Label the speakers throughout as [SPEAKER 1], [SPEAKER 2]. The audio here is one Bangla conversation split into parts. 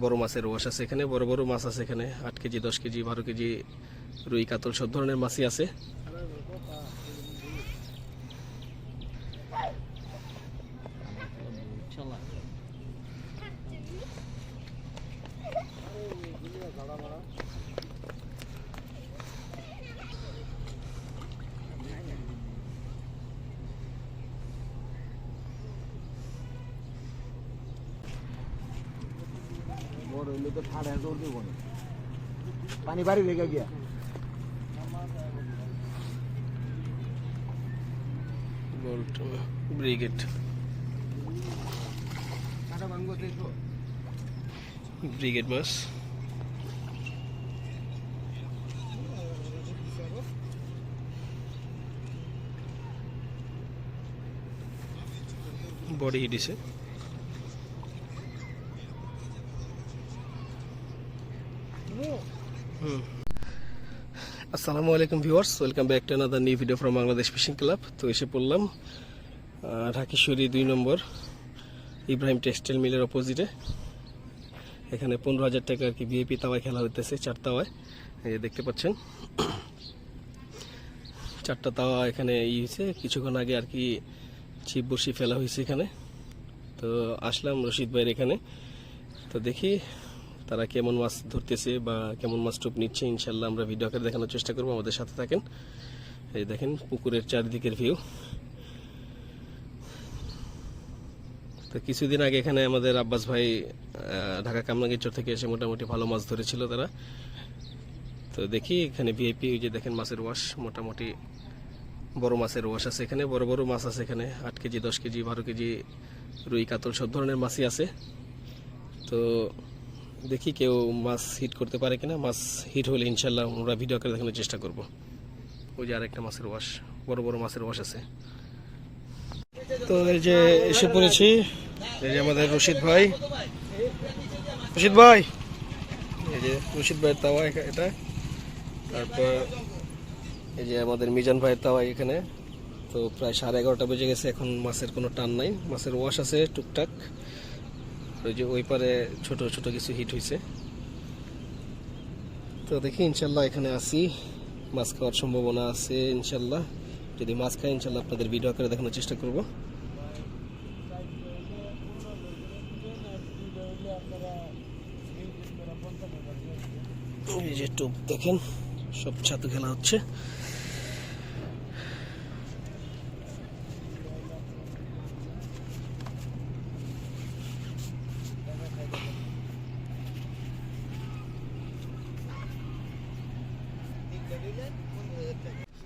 [SPEAKER 1] বড় মাছের ওয়াশ আছে এখানে, বড় বড় মাছ আছে এখানে, আট কেজি, দশ কেজি, বারো কেজি, রুই, কাতল, সব ধরনের মাছই আছে।
[SPEAKER 2] হইলে তো ঠাড়া জোর দিব না। পানি বাড়ি গিয়া।
[SPEAKER 1] ব্রিগেড।
[SPEAKER 2] কাটা
[SPEAKER 1] ব্রিগেড মাছ বডি হিডিছে হুম আসসালামু আলাইকুম viewers, welcome back to another new video from Bangladesh fishing club তো এসে পড়লাম ঢাকেশ্বরী দুই নম্বর ইব্রাহিম টেক্সটাইল মিলের অপোজিটে এখানে পনেরো হাজার টাকা আর কি ভিআইপি তাওয়ায় খেলা হইতেছে, চার তাওয়ায় এই দেখতে পাচ্ছেন, চারটা তাওয়া এখানে ই হয়েছে কিছুক্ষণ আগে আর কি ছিপ বসি ফেলা হয়েছে এখানে। তো আসলাম রশিদ ভাইয়ের এখানে। তো দেখি তারা কেমন মাছ ধরতেছে বা কেমন মাছ টোপ নিচ্ছে ইনশাল্লাহ আমরা ভিডিও আকারে দেখানোর চেষ্টা করব। আমাদের সাথে থাকেন। এই দেখেন, পুকুরের চারিদিকের ভিউ তো কিছুদিন আগে এখানে আমাদের আব্বাস ভাই ঢাকা কামরাঙ্গীরচর থেকে এসে মোটামুটি ভালো মাছ ধরেছিল তারা। তো দেখি এখানে ভিআইপি যে দেখেন মাছের ওয়াশ মোটামুটি বড় মাছের ওয়াশ আছে এখানে, বড় বড় মাছ আছে এখানে, আট কেজি, দশ কেজি, বারো কেজি, রুই, কাতল, সব ধরনের মাছই আছে। তো দেখি কেউ মাছ হিট করতে পারে কিনা। মাছ হিট হলে ইনশাল্লাহ আমরা ভিডিও করে দেখানোর চেষ্টা করব। ওই যে আরেকটা মাছের ওয়াশ বড় বড় মাছের ওয়াশ আছে। তো এই যে এসে পড়েছি, এই যে আমাদের রশিদ ভাই। রশিদ ভাই! এই যে রশিদ ভাইয়ের তাওয়া এটা। তারপর এই যে আমাদের মিজান ভাইয়ের তাওয়া এখানে। তো প্রায় সাড়ে এগারোটা বেজে গেছে, এখন মাছের কোনো টান নাই। মাছের ওয়াশ আছে, টুকটাক। ওই যে ওই পারে ছোট ছোট কিছু হিট হয়েছে তো দেখি, ইনশাল্লাহ এখানে আসি মাছ খাওয়ার সম্ভাবনা আছে, ইনশাল্লাহ। যদি মাছ খাই, ইনশাল্লাহ আপনাদের ভিডিও আকারে দেখানোর চেষ্টা করব। এই যে টোপ দেখেন, সব ছাতু খেলা হচ্ছে।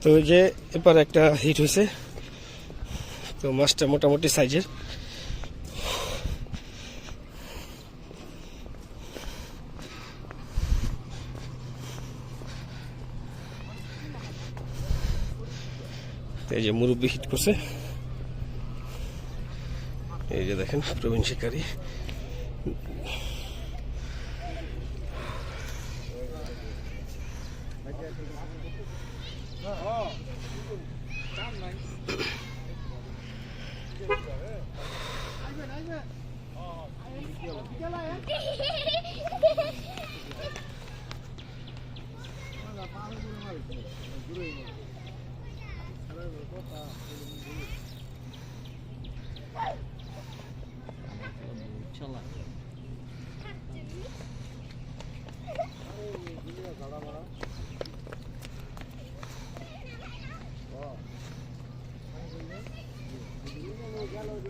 [SPEAKER 1] তো ওই যে এবার একটা হিট হয়েছে তো মাছটা মোটামুটি সাইজের। এই যে মুরব্বী হিট করছে। এই যে দেখেন, প্রবীণ শিকারী।
[SPEAKER 2] Đó, ờ.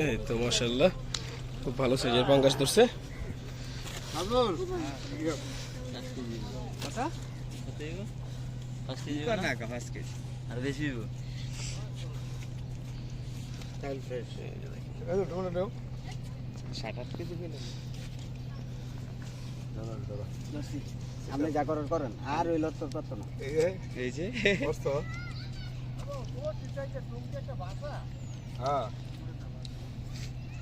[SPEAKER 1] এই তো মাশাল্লাহ খুব ভালো সাইজের পাঙ্গাস ধরছে
[SPEAKER 3] আপনি যা করার করেন আর ওই লট করত না
[SPEAKER 2] এই এই
[SPEAKER 3] এই যে
[SPEAKER 2] হ্যাঁ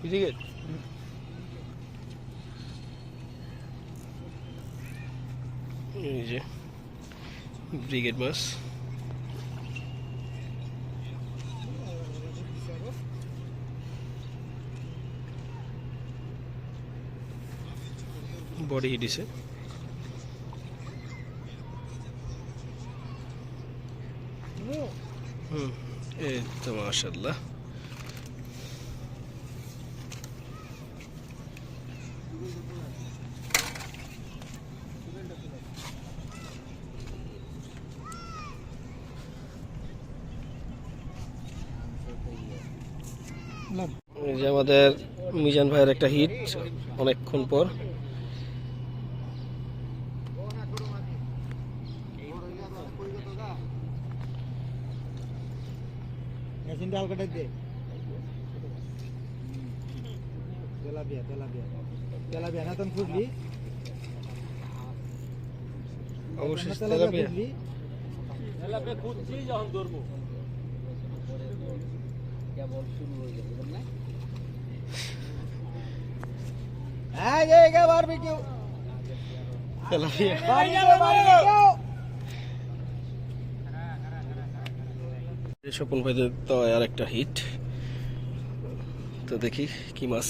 [SPEAKER 1] ব্রিগেড এই যে ব্রিগেড মাছ বডি হিডিছে হুম এই তো মাশাল্লাহ এই যে আমাদের মিজান ভাইয়ের একটা হিট অনেকক্ষণ পর।
[SPEAKER 3] মেশিনটা হালকাটা দে। Tilapia tilapia. তেলাপিয়া না তুমি খুঁজলি?
[SPEAKER 1] অবশ্যই তেলাপিয়া
[SPEAKER 3] কেবল শুরু হয়ে যাবে বুঝলেন না হ্যাঁ যে গে বারবিকিউ
[SPEAKER 1] তেলাপিয়া।
[SPEAKER 3] বারবিকিউ
[SPEAKER 1] স্বপন ভাইদের তো আর একটা হিট তো দেখি কি মাছ।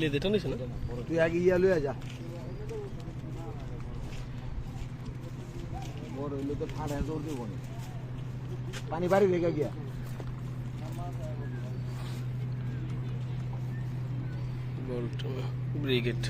[SPEAKER 1] লেদেটা নিছে না?
[SPEAKER 2] তুই আগে ইয়া লইয়া যা। বড় হইলে তো ঠান্ডা জোর দিব পানি বাড়ি রেখে গিয়া।
[SPEAKER 1] ব্রিগেড।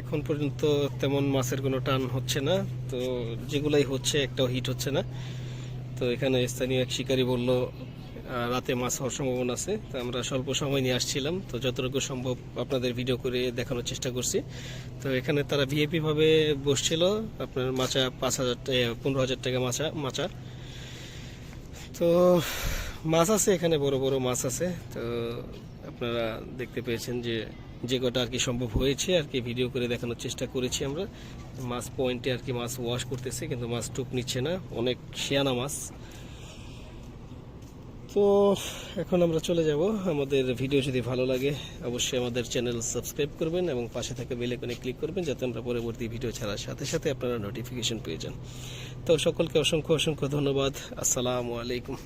[SPEAKER 1] এখন পর্যন্ত তেমন মাছের কোনো টান হচ্ছে না, তো যেগুলাই হচ্ছে একটাও হিট হচ্ছে না। তো এখানে স্থানীয় এক শিকারী বলল রাতে মাছ হওয়ার সম্ভাবনা আছে। তো আমরা স্বল্প সময় নিয়ে আসছিলাম। তো যতটুকু সম্ভব আপনাদের ভিডিও করে দেখানোর চেষ্টা করছি। তো এখানে তারা ভিআইপি ভাবে বসছিল। আপনার মাচা পাঁচ হাজার পনেরো হাজার টাকা মাচা মাচা। তো মাছ আছে এখানে, বড় বড় মাছ আছে। তো আপনারা দেখতে পেয়েছেন যে যে কটা আর কি সম্ভব হয়েছে আর কি ভিডিও করে দেখানোর চেষ্টা করেছি আমরা। মাছ পয়েন্টে আর কি মাছ ওয়াশ করতেছে, কিন্তু মাছ টুপ নিচ্ছে না। অনেক শিয়ানা মাছ। তো এখন আমরা চলে যাব। আমাদের ভিডিও যদি ভালো লাগে, অবশ্যই আমাদের চ্যানেল সাবস্ক্রাইব করবেন এবং পাশে থাকা বেল আইকনে ক্লিক করবেন, যাতে আমরা পরবর্তী ভিডিও ছাড়ার সাথে সাথে আপনারা নোটিফিকেশন পেয়ে যান। তো সকলকে অসংখ্য অসংখ্য ধন্যবাদ। আসসালামু আলাইকুম।